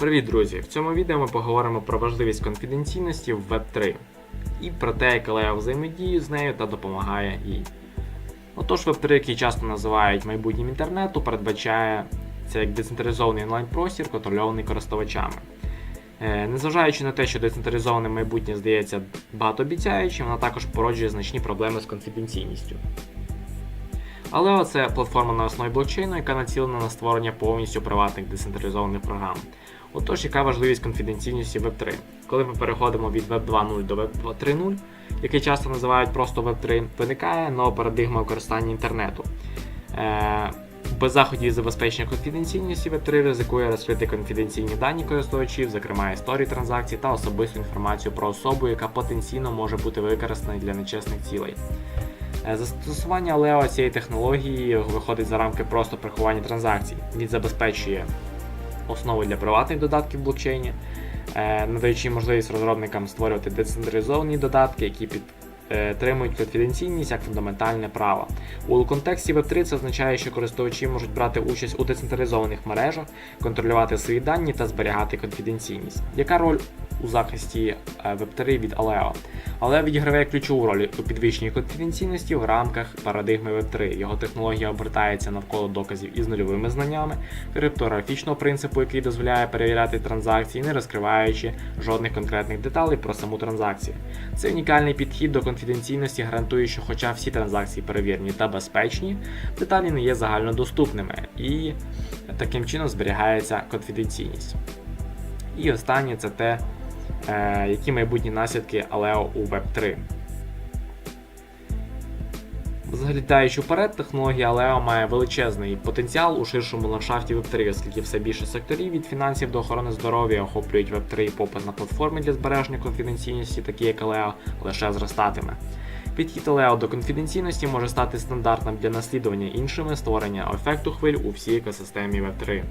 Привіт, друзі! В цьому відео ми поговоримо про важливість конфіденційності в Web3 і про те, як Aleo взаємодіє з нею та допомагає їй. Отож, Web3, який часто називають майбутнім інтернету, передбачає це як децентралізований онлайн-простір, контрольований користувачами. Е, Незважаючи на те, що децентралізоване майбутнє здається багатообіцяючим, воно також породжує значні проблеми з конфіденційністю. Але це платформа на основі блокчейну, яка націлена на створення повністю приватних децентралізованих програм. Отож, яка важливість конфіденційності Web3? Коли ми переходимо від Web 2.0 до Web 3.0, який часто називають просто Web 3, виникає нова парадигма використання інтернету. Е, без заходів забезпечення конфіденційності Web3 ризикує розкрити конфіденційні дані користувачів, зокрема історії транзакцій та особисту інформацію про особу, яка потенційно може бути використана для нечесних цілей. Е, Застосування Leo цієї технології виходить за рамки просто приховання транзакцій. Він забезпечує основи для приватних додатків в блокчейні, е, надаючи можливість розробникам створювати децентралізовані додатки, які підтримують конфіденційність як фундаментальне право. У контексті Web3 це означає, що користувачі можуть брати участь у децентралізованих мережах, контролювати свої дані та зберігати конфіденційність. Яка роль у захисті е, Web3 від Aleo? Але відіграє ключову роль у підвищенні конфіденційності в рамках парадигми Web3. Його технологія обертається навколо доказів із нульовими знаннями, криптографічного принципу, який дозволяє перевіряти транзакції, не розкриваючи жодних конкретних деталей про саму транзакцію. Це унікальний підхід до конфіденційності гарантує, що хоча всі транзакції перевірені та безпечні, деталі не є загальнодоступними і таким чином зберігається конфіденційність. І останнє це те, які майбутні наслідки Aleo у Web3. Заглядаючи вперед, технологія Aleo має величезний потенціал у ширшому ландшафті Web3, оскільки все більше секторів від фінансів до охорони здоров'я охоплюють Web3 і попит на платформи для збереження конфіденційності, такі як Aleo, лише зростатиме. Підхід Aleo до конфіденційності може стати стандартним для наслідування іншими створення ефекту хвиль у всій екосистемі Web3.